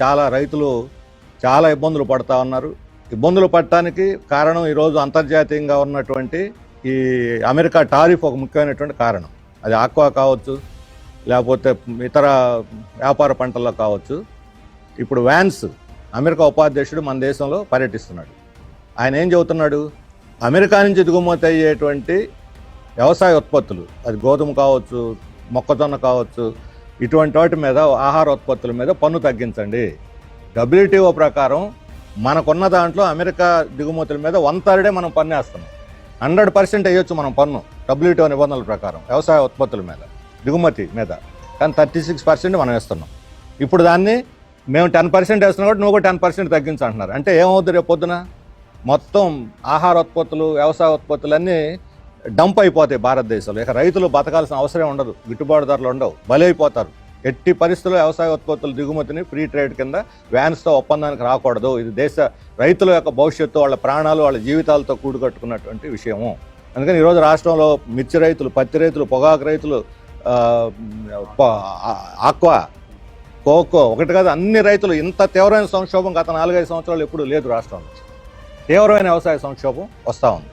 చాలా రైతులు చాలా ఇబ్బందులు పడతా ఉన్నారు. ఇబ్బందులు పడటానికి కారణం ఈరోజు అంతర్జాతీయంగా ఉన్నటువంటి ఈ అమెరికా టారిఫ్ ఒక ముఖ్యమైనటువంటి కారణం. అది ఆక్వా కావచ్చు లేకపోతే ఇతర వ్యాపార పంటల్లో కావచ్చు. ఇప్పుడు వ్యాన్స్ అమెరికా ఉపాధ్యక్షుడు మన దేశంలో పర్యటిస్తున్నాడు. ఆయన ఏం చెబుతున్నాడు? అమెరికా నుంచి దిగుమతి అయ్యేటువంటి వ్యవసాయ ఉత్పత్తులు అది గోధుమ కావచ్చు మొక్కజొన్న కావచ్చు ఇటువంటి వాటి మీద ఆహార ఉత్పత్తుల మీద పన్ను తగ్గించండి. డబ్ల్యూటీఓ ప్రకారం మనకున్న దాంట్లో అమెరికా దిగుమతుల మీద వన్ థర్డే మనం పన్ను వేస్తున్నాం. హండ్రెడ్ పర్సెంట్ వేయొచ్చు మనం పన్ను డబ్ల్యూటీఓ నిబంధనల ప్రకారం వ్యవసాయ ఉత్పత్తుల మీద దిగుమతి మీద. కానీ థర్టీ సిక్స్ పర్సెంట్ మనం వేస్తున్నాం. ఇప్పుడు దాన్ని మేము టెన్ పర్సెంట్ వేస్తున్నాం కాబట్టి నువ్వు టెన్ పర్సెంట్ తగ్గించంటున్నారు అంటే ఏమవుతుంది రేపు పొద్దున? మొత్తం ఆహార ఉత్పత్తులు వ్యవసాయ ఉత్పత్తులన్నీ డంప్ అయిపోతాయి భారతదేశంలో. ఇక రైతులు బతకాల్సిన అవసరం ఉండదు. గిట్టుబాటు ధరలు ఉండవు బలైపోతారు ఎట్టి పరిస్థితుల్లో వ్యవసాయ ఉత్పత్తుల దిగుమతిని ఫ్రీ ట్రేడ్ కింద వ్యాన్స్తో ఒప్పందానికి రాకూడదు. ఇది దేశ రైతుల యొక్క భవిష్యత్తు వాళ్ళ ప్రాణాలు వాళ్ళ జీవితాలతో కూడుకట్టుకున్నటువంటి విషయము. అందుకని ఈరోజు రాష్ట్రంలో మిర్చి రైతులు పత్తి రైతులు పొగాకు రైతులు ఆక్వా కోకో ఒకటి కాదు అన్ని రైతులు ఇంత తీవ్రమైన సంక్షోభం గత నాలుగైదు సంవత్సరాలు ఎప్పుడు లేదు రాష్ట్రంలో తీవ్రమైన వ్యవసాయ సంక్షోభం వస్తూ ఉంది.